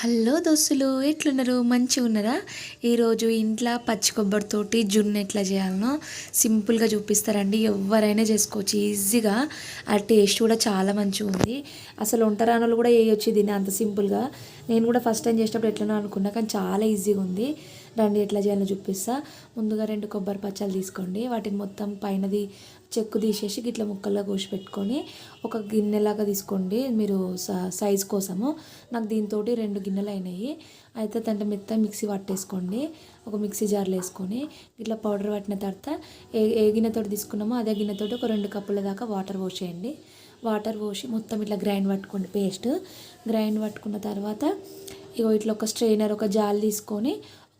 Hello దోస్తులు ఎట్లున్నారు? మంచిగా ఉన్నారా? ఈరోజు ఇంట్లో పచ్చి కొబ్బరితోటి జున్ను ఎట్లా చేయాలనో సింపుల్గా చూపిస్తారండి. ఎవరైనా చేసుకోవచ్చు. ఈజీగా. ఆ టేస్ట్ కూడా చాలా మంచిగా ఉంది. అసలు వంటరానులు కూడా వేయొచ్చు దీన్ని అంత సింపుల్గా. నేను కూడా ఫస్ట్ టైం చేసేటప్పుడు ఎట్లనో అనుకున్నా కానీ చాలా ఈజీగా ఉంది. రండి ఎట్లా చేయాలో చూపిస్తా. ముందుగా రెండు కొబ్బరి పచ్చలు తీసుకోండి. వాటిని మొత్తం పైనది చెక్కు తీసేసి గిట్ల ముక్కల్లో కోసి పెట్టుకొని ఒక గిన్నెలాగా తీసుకోండి. మీరు సైజ్ కోసము. నాకు దీంతో రెండు గిన్నెలు అయినాయి. అయితే దాంట్లో మెత్త మిక్సీ పట్టేసుకోండి. ఒక మిక్సీ జార్లో వేసుకొని ఇట్లా పౌడర్ పట్టిన తర్వాత ఏ ఏ గిన్నెతో తీసుకున్నామో అదే గిన్నెతో ఒక రెండు కప్పుల దాకా వాటర్ పోసేయండి. వాటర్ పోసి మొత్తం ఇట్లా గ్రైండ్ పట్టుకోండి పేస్ట్. గ్రైండ్ పట్టుకున్న తర్వాత ఇగో ఇట్లా ఒక స్ట్రైనర్ ఒక జాల్ తీసుకొని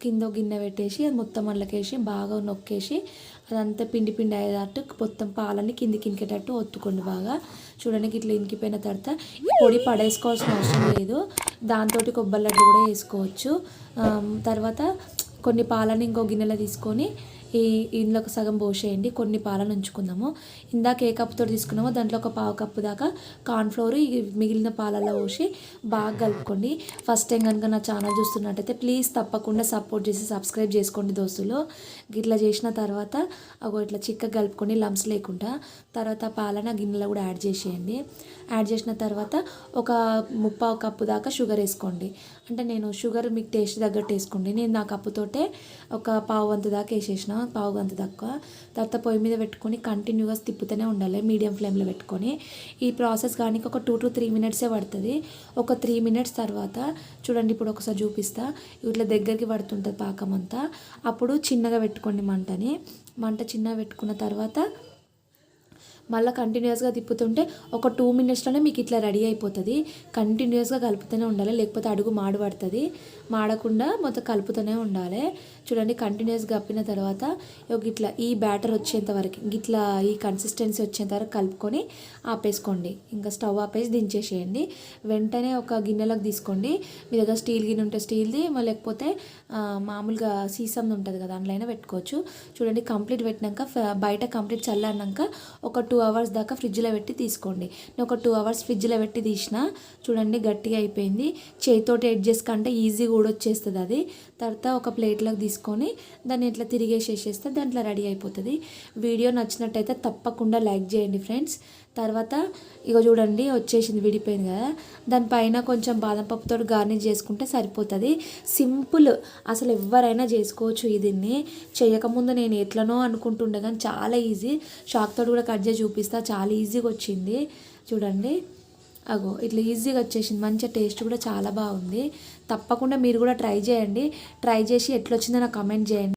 కింద గిన్నె పెట్టేసి అది మొత్తం అందులోకేసి బాగా నొక్కేసి అదంతా పిండి పిండి అయ్యేటట్టు మొత్తం పాలని కిందికి ఇంకేటట్టు ఒత్తుకోండి బాగా. చూడండి ఇట్లా ఇంకిపోయిన తర్వాత పొడి పడేసుకోవాల్సిన అవసరం లేదు. దాంతో కొబ్బరి లడ్డు కూడా వేసుకోవచ్చు. తర్వాత కొన్ని పాలని ఇంకో గిన్నెలో తీసుకొని ఈ ఇందులోకి సగం పోసేయండి. కొన్ని పాలను ఉంచుకుందాము. ఇందాక ఏ కప్పుతో తీసుకున్నామో దాంట్లో ఒక పావు కప్పు దాకా కార్న్ఫ్లోర్ మిగిలిన పాలలో పోసి బాగా కలుపుకోండి. ఫస్ట్ టైం కనుక నా ఛానల్ చూస్తున్నట్టయితే ప్లీజ్ తప్పకుండా సపోర్ట్ చేసి సబ్స్క్రైబ్ చేసుకోండి దోస్తులు. ఇట్లా చేసిన తర్వాత అగో ఇట్లా చిక్క కలుపుకొని లంప్స్ లేకుండా తర్వాత పాలన గిన్నెలో కూడా యాడ్ చేసేయండి. యాడ్ చేసిన తర్వాత ఒక ముప్పావు కప్పు దాకా షుగర్ వేసుకోండి. అంటే నేను షుగర్ మీకు టేస్ట్ తగ్గట్టు వేసుకోండి. నేను నా కప్పుతోటే ఒక పావు వంతు దాకా వేసేసిన. పావు గంత తక్కువ తర్వాత పొయ్యి మీద పెట్టుకొని కంటిన్యూగా తిప్పుతూనే ఉండాలి మీడియం ఫ్లేమ్లో పెట్టుకొని. ఈ ప్రాసెస్ కానీ ఒక టూ టు త్రీ మినిట్సే పడుతుంది. ఒక త్రీ మినిట్స్ తర్వాత చూడండి ఇప్పుడు ఒకసారి చూపిస్తా. ఇట్లా దగ్గరికి పడుతుంటుంది పాకం అంతా. అప్పుడు చిన్నగా పెట్టుకోండి మంటని. మంట చిన్నగా పెట్టుకున్న తర్వాత మళ్ళీ కంటిన్యూస్గా తిప్పుతుంటే ఒక టూ మినిట్స్లోనే మీకు ఇట్లా రెడీ అయిపోతుంది. కంటిన్యూస్గా కలుపుతూనే ఉండాలి. లేకపోతే అడుగు మాడబడుతుంది మాడకుండా మొత్తం కలుపుతూనే ఉండాలి. చూడండి కంటిన్యూస్గా కప్పిన తర్వాత ఇట్లా ఈ బ్యాటర్ వచ్చేంత వరకు ఇట్లా ఈ కన్సిస్టెన్సీ వచ్చేంత వరకు కలుపుకొని ఆపేసుకోండి. ఇంకా స్టవ్ ఆపేసి దించేసేయండి. వెంటనే ఒక గిన్నెలోకి తీసుకోండి. మీ దగ్గర స్టీల్ గిన్నె ఉంటే స్టీల్ది లేకపోతే మామూలుగా సీసమ్ది ఉంటుంది కదా అందులో అయినా పెట్టుకోవచ్చు. చూడండి కంప్లీట్ పెట్టినాక బయట కంప్లీట్ చల్లారినాక ఒక టూ అవర్స్ దాకా ఫ్రిడ్జ్లో పెట్టి తీసుకోండి. నేను ఒక టూ అవర్స్ ఫ్రిడ్జ్లో పెట్టి తీసిన. చూడండి గట్టిగా అయిపోయింది. చేతితోటి ఎడ్జెస్ కంటే ఈజీగా ఊడొచ్చేస్తుంది అది. తర్వాత ఒక ప్లేట్లోకి తీసుకొని దాన్ని ఇట్లా తిరిగేసేసేస్తే దాంట్లో రెడీ అయిపోతుంది. వీడియో నచ్చినట్టయితే తప్పకుండా లైక్ చేయండి ఫ్రెండ్స్. తర్వాత ఇక చూడండి వచ్చేసింది విడిపోయింది కదా. దానిపైన కొంచెం బాదం పప్పుతో గార్నిష్ చేసుకుంటే సరిపోతుంది. సింపుల్. అసలు ఎవరైనా చేసుకోవచ్చు దీన్ని. చేయకముందు నేను ఎట్లనో అనుకుంటుండే కానీ చాలా ఈజీ. షాక్తో కూడా కట్ చేసి చూపిస్తా. చాలా ఈజీగా వచ్చింది. చూడండి. అగో ఇట్లా ఈజీగా వచ్చేసింది. మంచిగా టేస్ట్ కూడా చాలా బాగుంది. తప్పకుండా మీరు కూడా ట్రై చేయండి. ట్రై చేసి ఎట్లొచ్చిందో నాకు కమెంట్ చేయండి.